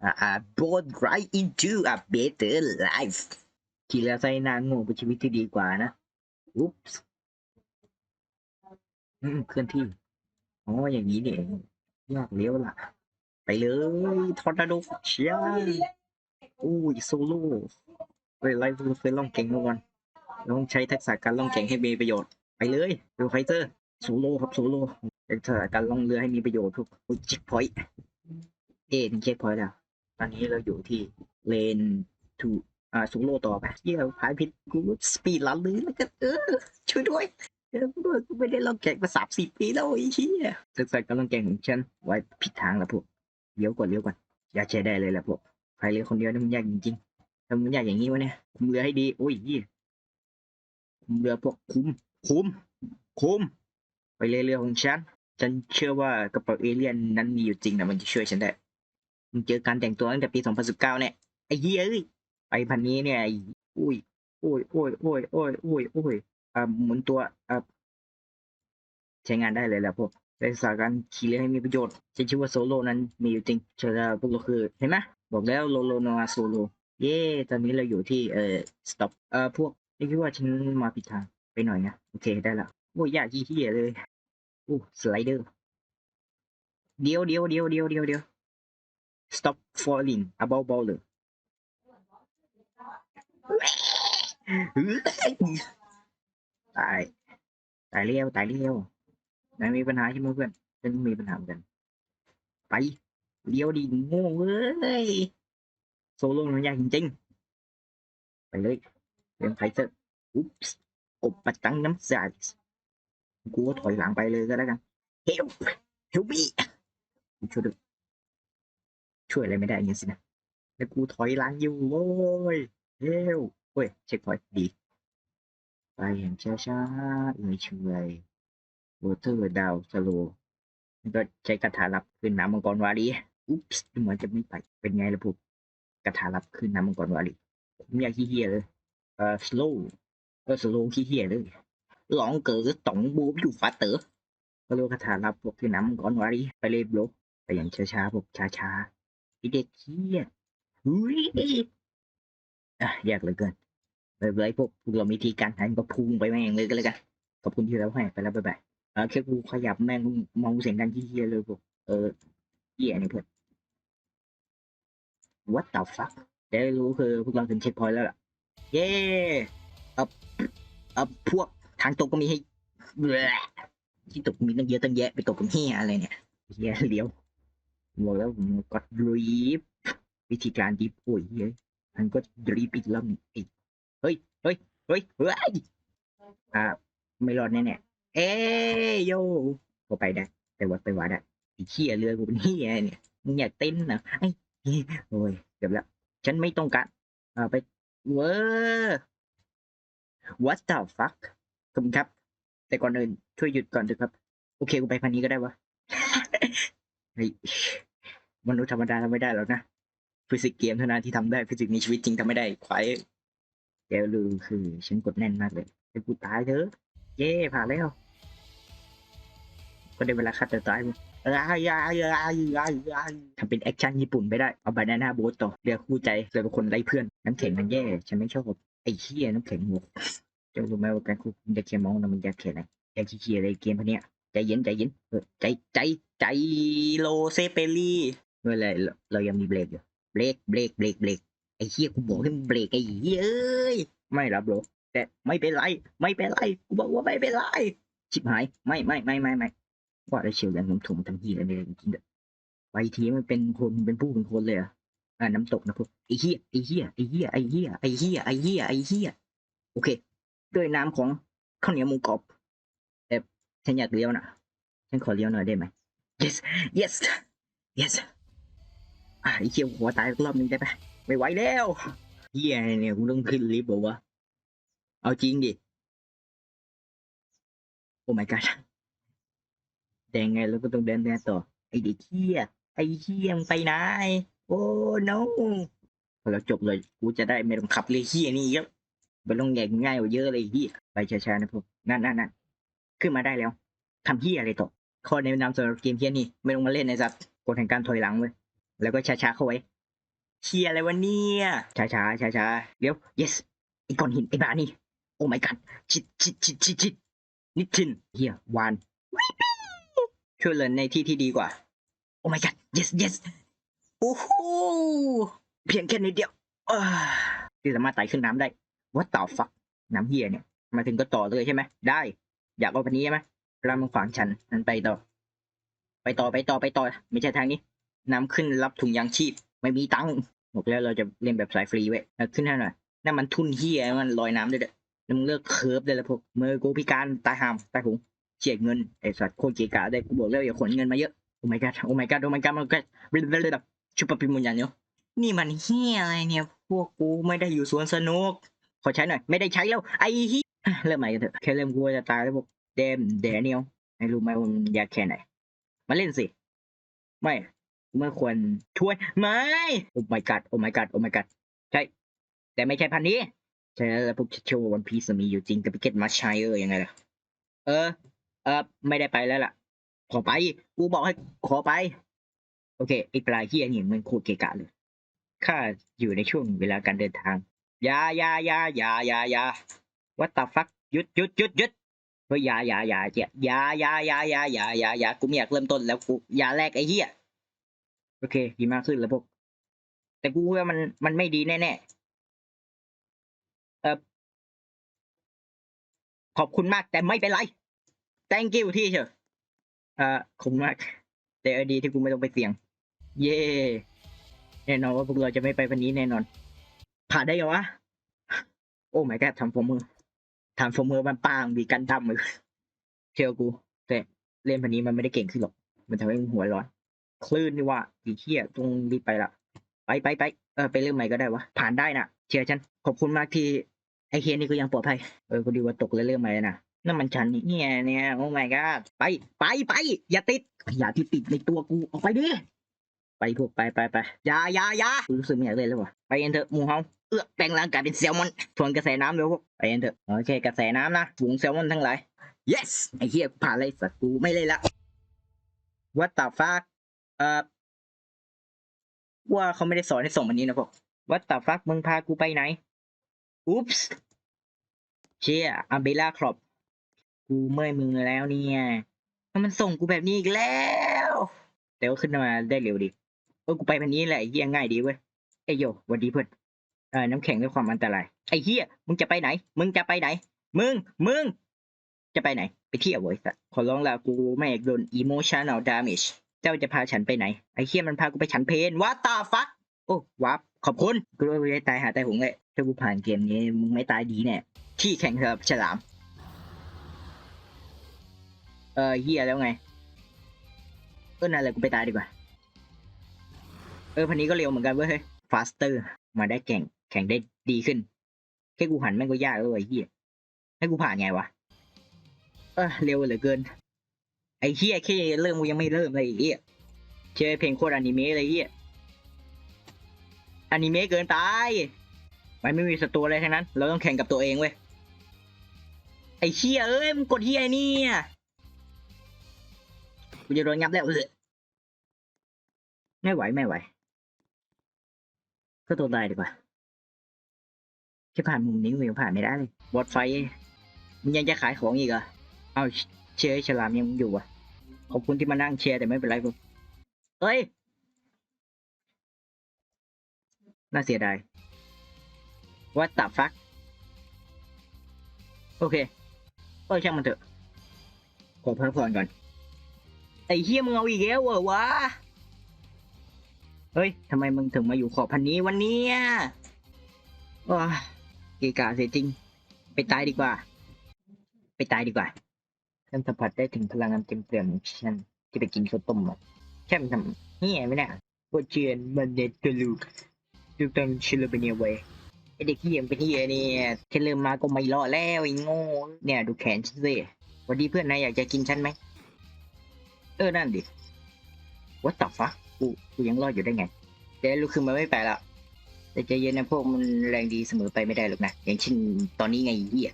are born right into a better life ขี่เรือไซนางโง่เป็นชีวิตที่ดีกว่านะอุ๊ปส์เคลื่อนที่อ๋ออย่างนี้เนี่เองยากเลี้ยวล่ะ ไปเลยทอร์นาโดเชียอู้ยโซโล่เฮ้ยไล่เคยล่องเก่งมาก่อนต้องใช้ทักษะการล่องแก่งให้มีประโยชน์ ไปเลยดูไฟเตอร์โซโล่ครับโซโล่ทักษะการล่องเรือให้มีประโยชน์ทุกเช็คพอยต์เอ็นเช็คพอยต์แล้ว ตอนนี้เราอยู่ที่เลนทูอ่าโซโลต่อไปเยี่ยพายผิดกูสปีดลันเลยแล้วกันเออช่วยด้วยเออกูไม่ได้ลองแข่งมาสามสิบปีแล้วไอ้เหี้ยศึกษาการลองแข่งของฉันไว้ผิดทางแล้วพวกเลี้ยวก่อนเลี้ยวก่อนอย่าใช้ได้เลยแหละพวกใครเลี้ยคนเดียวนี่มันยากจริงๆทำมันยากอย่างนี้วะเนี่ยคุมเรือให้ดีโอ้ยเหี้ยคุมเรือพวกคุมคุมคุมไปเลยเรือของฉันฉันเชื่อว่ากระเป๋าเอเลี่ยนนั้นมีอยู่จริงนะมันจะช่วยฉันได้ มึงเจอการแต่งตัวตั้งแต่ปี2019เก้าเนี่ยไอ้เหี้ยเอ้ยไปพันนี้เนี่ยอ้อุ้ยโอ้ยโอ้ยโอ้ยโอ้ยโอ้ยโอ้ยอ่าหมุนตัวอ่าใช้งานได้เลยแหละพวกในสาการขี่เรือให้มีประโยชน์ฉันเชื่อว่าโซโลนั้นมีอยู่จริงเชื่อพวกเราคือเห็นไหมบอกแล้วโลโลนาโซโลเย่ตอนนี้เราอยู่ที่เอ่อสต็อปเอ่อพวกนี่คิดว่าฉันมาผิดทางไปหน่อยนะโอเคได้ละโอ้ยยากที่ที่เลยอู้สไลเดอร์เดียวเดียวเดียวเดียวเดียวเดียว stop falling about baller ตายตายเลี้ยวตายเลี้ยวนายมีปัญหาใช่ไหมเพื่อนฉันมีปัญหาเหมือนกันไปเลี้ยวดีโง่เว้ยโซโล่มันยากจริงๆไปเลยเป็นไฟเซอร์อุ๊บส์กบประจังน้ำใสกูก็ถอยหลังไปเลยก็แล้วกัน help help me ช่วยด้วย ช่วยอะไรไม่ได้อย่างนี้สินะแล้วกูถอยหลังอยู่โว้ย help เฮ้ยเช็คพอยต์ดี ไปอย่างช้าๆเอื่อยเฉยโวเตอร์ดาวสโลแล้วก็ใช้คาถาลับขึ้นน้ำมังกรวารีอุ๊ปส์เหมือนจะไม่ไปเป็นไงล่ะพวกคาถาลับขึ้นน้ำมังกรวารีผมอยากขี้เกียเลยเอ่อสโลเออสโลขี้เกียเลยหลองเกิดต่องบูบอยู่ฟ้าเต๋อก็เรียกคาถาลับพวกขึ้นน้ำมังกรวารีไปเลยบล็อกไปอย่างช้าๆพวกช้าๆ เด็กเขี้ยอุ้ยอะยากเหลือเกินไปเลยพวกพวกเรามีทีการหันก็พุ่งไปแม่งเลยก็แล้วกันขอบคุณที่เราให้ไปแล้วบ๊ายบายเออแค่กูขยับแม่งมองเสียงดังที่เฮียเลยพวกเออเฮียนี่เพื่อน what the fuck ได้รู้คือพวกเราถึงเช็คพอยต์แล้วล่ะ เย้เออเออพวกทางตกก็มีให้ที่ตกมีตั้งเยอะตั้งแยะไปตกกับเฮียอะไรเนี่ยเฮียเลี้ยว บอกแล้วผมกดดรีฟวิธีการดรีฟโอ้ยเฮ้ยมันก็ดรีฟอีกแล้วนี่เฮ้ยเฮ้ยเฮ้ยเฮ้ยอ่าไม่รอดแน่ๆเอ้ยโยก็ไปได้แต่ว่าไปว่าได้ไอ้เขี้ยเรือกูเป็นเฮียเนี่ยมึงอยากเต้นนะไอ้โอ้ยเกือบแล้ว ฉันไม่ต้องการอ่าไปเว้อ what the fuck คุณครับ แต่ก่อนอื่นช่วยหยุดก่อนเถอะครับ โอเคกูไปพันนี้ก็ได้วะ มนุษย์ธรรมดาทำไม่ได้หรอกนะฟิสิกส์เกมเท่านั้นที่ทำได้ฟิสิกส์ในชีวิตจริงทำไม่ได้ควายแกลือคือฉันกดแน่นมากเลยไอ้กูตายเถอะเย่ผ่านแล้ว ก็ได้เวลาคัดตัวตายมึงอ้ายอ้ายายอ้ายาทำเป็นแอคชั่นญี่ปุ่นไม่ได้ เอาบานาน่าโบ๊ทต่อเรียกคู่ใจเลยเป็นคนไล่เพื่อน น้ำแข็งมันแย่ ฉันไม่ชอบไอ้เหี้ยน้ำแข็งหมวกเจะรู้ไหมว่าการควบคุมจะเคมองนะมันยากแค่ไหนยากขี้เกียจอะไรเกมพวกเนี้ย ใจเย็นใจเย็นใจใจใจโลเซเปรี่เมื่อไรเราเรายังมีเบรกอยู่เบรกเบรกเบรกเบรกไอ้เฮียกูบอกให้มึงเบรกไอ้เหี้ยเอ้ยไม่รับหรอกแต่ไม่เป็นไร ไม่เป็นไรกูบอกว่าไม่เป็นไรชิบหายไม่ไม่ไม่ไม่ไม่ว่าได้เชียวอย่างน้ำถุงทั้งที่เลยเนี่ยจริงๆเด้อไปทีมันเป็นคนเป็นผู้เป็นคนเลยอะอ่าน้ำตกนะพวกไอ้เหี้ยไอ้เหี้ยไอ้เหี้ยไอ้เหี้ยไอ้เหี้ยไอ้เหี้ยไอ้เหี้ยโอเค ด้วยน้ำของข้าวเหนียวหมูกรอบ ฉันอยากเลี้ยวนะฉันขอเลี้ยวหน่อยได้ไหม yes yes yes อะไอ้เชี่ยวหัวตายรอบนึงได้ปะไม่ไหวแล้วเฮียเนี่ยกูต้องขึ้นลิฟต์บอกว่า เอาจริงดิ โอ้ my god แต่ยังไงเราก็ต้องเดินหน้าต่อ ไอเด็กเฮียไอเฮียมึงไปไหนโอ้ no พอเราจบเลย กูจะได้ไม่ต้องขับเลยเฮียนี่ครับมันลงใหญ่ง่ายกว่าเยอะเลยเฮียไปช้าๆนะพวกนั่นนั่นนั่น ขึ้นมาได้แล้วทำเฮียอะไรต่อข้อแนะนำสำหรับเกมเฮียนี่ไม่ต้องมาเล่นในสัตว์กฎแห่งการถอยหลังเว้ยแล้วก็ช้าๆเข้าไว้เชียอะไรวะเนี่ยช้าช้าช้าช้าๆเดี๋ยว yes ไอ้ก้อนหินไอ้บ้านี่โอ้ my god ชิดชิดชิดชิดชิดนิทินเฮียวานช่วยเลยในที่ที่ดีกว่า โอ้ my god yes yes โอ้โหเพียงแค่นิดเดียวที่สามารถไต่ขึ้นน้ำได้ what the fuck น้ำเฮียเนี่ยมาถึงก็ต่อเลยใช่ไหมได้ อยากเอาพันนี้ใช่ไหมเรามึงฝังฉันนั้นไปต่อ ไปต่อไปต่อไปต่อ ไม่ใช่ทางนี้น้ำขึ้นรับถุงยางชีพ ไม่มีตังค์บอกแล้วเราจะเล่นแบบสายฟรีเว้ยขึ้นให้หน่อยนั่นมันทุนเฮียมันลอยน้ำด้วยเด้อแล้วมึงเลิกเคิร์ฟได้แล้วพวกมือกูพิการตายหามตายหงเฉียดเงินไอ้สัตว์โคตรเกกะได้กูบอกแล้วอย่าขนเงินมาเยอะโอ้ my god โอ้ my god โอ้ my god มันก็เรื่อยๆแบบชุบปะปิมุนยันเนาะนี่มันเฮียอะไรเนี่ยพวกกูไม่ได้อยู่สวนสนุกขอใช้หน่อย ไม่ได้ใช้แล้วไอ้เฮีย เริ่มใหม่กันเถอะแค่เริ่มกูจะตายแล้วพวกเดมเดเนียลไม่รู้ไหมว่ามันยากแค่ไหน มาเล่นสิ ไม่เมื่อควรชวนไม่โอ้ my god โอ้ my god โอ้ my god ใช่ แต่ไม่ใช่พันนี้ ใช่แล้วพวกโชว์วันพีซมีอยู่จริงกับพิเกตมาชัยเออยังไงล่ะ เออ เออไม่ได้ไปแล้วล่ะ ขอไป กูบอกให้ขอไป โอเคไอ้ปลายเฮียนี่มันคตรเกะกะเลยข้าอยู่ในช่วงเวลาการเดินทางยายายายายายา what the fuck หยุดหยุดหยุดหยุดเฮ้ยอยาอยาอยาอยาอยาอยาอยาอยาอยาอยาอยากูไม่อยากเริ่มต้นแล้วกูอยาแรกไอ้เหี้ยโอเคดีมากขึ้นแล้วพวก แต่กูว่ามันมันไม่ดีแน่ๆเออขอบคุณมากแต่ไม่เป็นไร thank you ที่เชอะเอ่อขอบคุณมาก แต่อดีที่กูไม่ต้องไปเสี่ยง เย่แน่นอนว่าพวกเราจะไม่ไปวันนี้แน่นอน ผ่านได้ยังวะ โอ้ my god ทำผมมือ ทำผมมือมันปางมีกันทำมือเชื่อกู แต่เล่นพันนี้มันไม่ได้เก่งขึ้นหรอก มันทำให้มึงหัวร้อน คลื่นนี่ว่าอีเหี้ยต้องรีบไปละไปไปไปเออไปเรื่องใหม่ก็ได้วะ ผ่านได้น่ะเชื่อฉัน ขอบคุณมากที่ไอเคนนี่ก็ยังปลอดภัย เออก็ดีว่าตกแล้วเรื่องใหม่นะนั่นมันฉันนี่เนี่ยเนี่ยโอ้ my god ไปไปไปอย่าติดอย่าที่ติดในตัวกูออกไปดิ ไปพวกไปไปไปยายายารู้สึกไม่อยากเล่นแล้ววะไปเอ็นเถอะหมูเฮาเอื้อแปลงร่างกายเป็นแซลมอนทวนกระแสน้ำเร็วพวกไปเอ็นเถอะโอเคกระแสน้ำนะฝูงแซลมอนทั้งหลาย yes ไอ้เหี้ยผ่านเลยสัตว์กูไม่เล่นละ what the fuck เอ่อว่าเขาไม่ได้สอนให้ส่งวันนี้นะพวก what the fuck มึงพากูไปไหน oops เชี่ยอัมเบล่าครอบกูเมื่อยมือแล้วเนี่ยมันส่งกูแบบนี้อีกแล้วแต่ว่าขึ้นมาได้เร็วดี เออกูไปพันนี้แหละไอ้เหี้ยง่ายดีเว้ยไอ้โยวันดีเพื่อนเออน้ำแข็งด้วยความอันตรายไอ้เหี้ยมึงจะไปไหน มึงจะไปไหน มึงมึงจะไปไหน ไปเที่ยวเว้ยสัสขอร้องละกูไม่อยากโดน emotional damage เจ้าจะพาฉันไปไหนไอ้เหี้ยมันพากูไปฉันเพนวัตตาฟักโอ้วับขอบคุณกูรู้ว่ากูจะตายหาตายหงเลยถ้ากูผ่านเกมนี้มึงไม่ตายดีแน่ที่แข่งสำหรับฉลาม เออเหี้ยแล้วไงเออนั่นแหละกูไปตายดีกว่า เออพันนี้ก็เร็วเหมือนกันเว้ย faster มาได้แข่ง แข่งได้ดีขึ้น แค่กูหันแม่งก็ยากแล้วไอ้เหี้ย ให้กูผ่านไงวะ เออเร็วเหลือเกิน ไอ้เหี้ยแค่เริ่มกูยังไม่เริ่มเลยไอ้เหี้ยเชื่อเพลงโคตรอนิเมะเลยไอ้เหี้ยอนิเมะเกินไปมันไม่มีศัตรูอะไรทั้งนั้น เราต้องแข่งกับตัวเองเว้ย ไอ้เหี้ยเอ้ยมึงกดเหี้ยนี่กูจะโดนงับแล้วเออไม่ไหวไม่ไหว ก็ตัวตายดีกว่าแค่ผ่านมุมนี้กูยังผ่านไม่ได้เลยบอดไฟมึงยังจะขายของอีกเหรอเอาเชียร์ฉลามยังอยู่อะขอบคุณที่มานั่งเชียร์แต่ไม่เป็นไรกูเอ้ยน่าเสียดาย What the fuck โอเคเออช่างมันเถอะขอพักผ่อนก่อนไอ้เฮียมึงเอาอีกแล้วเหรอวะ เฮ้ยทำไมมึงถึงมาอยู่ขอบพันนี้วันนี้ว้ากะกะเสียจริง ไปตายดีกว่า ไปตายดีกว่าฉันสัมผัสได้ถึงพลังงานเต็มเปี่ยมของฉันที่ไปกินข้าวต้มมาแค่มันทำเฮียไม่ได้โคเชียนมันเด็ดกระลูกดูตังชิลเบเนียไว้ไอเด็กเฮียมเป็นเฮียเนี่ยแค่เริ่มมาก็ไม่รอดแล้วไอ้โง่เนี่ย ดูแขนฉันสิวันดีเพื่อนนายอยากจะกินฉันไหมเออนั่นดิ What the fuck กูกูยังรอดอยู่ได้ไงเดี๋ยวลุกขึ้นมาไม่ไปละแต่ใจเย็นนะพวกมันแรงดีเสมอไปไม่ได้หรอกนะอย่างเช่นตอนนี้ไงเหี้ย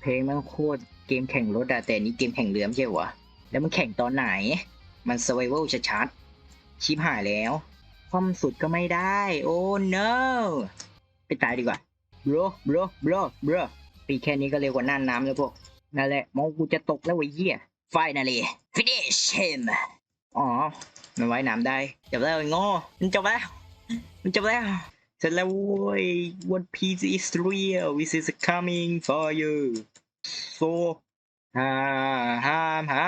เพลงมันโคตรเกมแข่งรถอะแต่นี่เกมแข่งเรือไม่ใช่หรอวะแล้วมันแข่งตอนไหน มัน survival ชัดๆชิบหายแล้วคว่ำสุดก็ไม่ได้ โอ้ no ไปตายดีกว่า bro bro bro bro ปีแค่นี้ก็เร็วกว่าน่านน้ำแล้วพวกนั่นแหละมองกูจะตกแล้วไอ้เหี้ย finally finish him อ๋อ มันว่ายน้ำได้จบแล้วไอ้โง่มันจบแล้ว มันจบแล้วเสร็จแล้วเว้ย One Piece is real this is coming for you so ห้าห้ามหา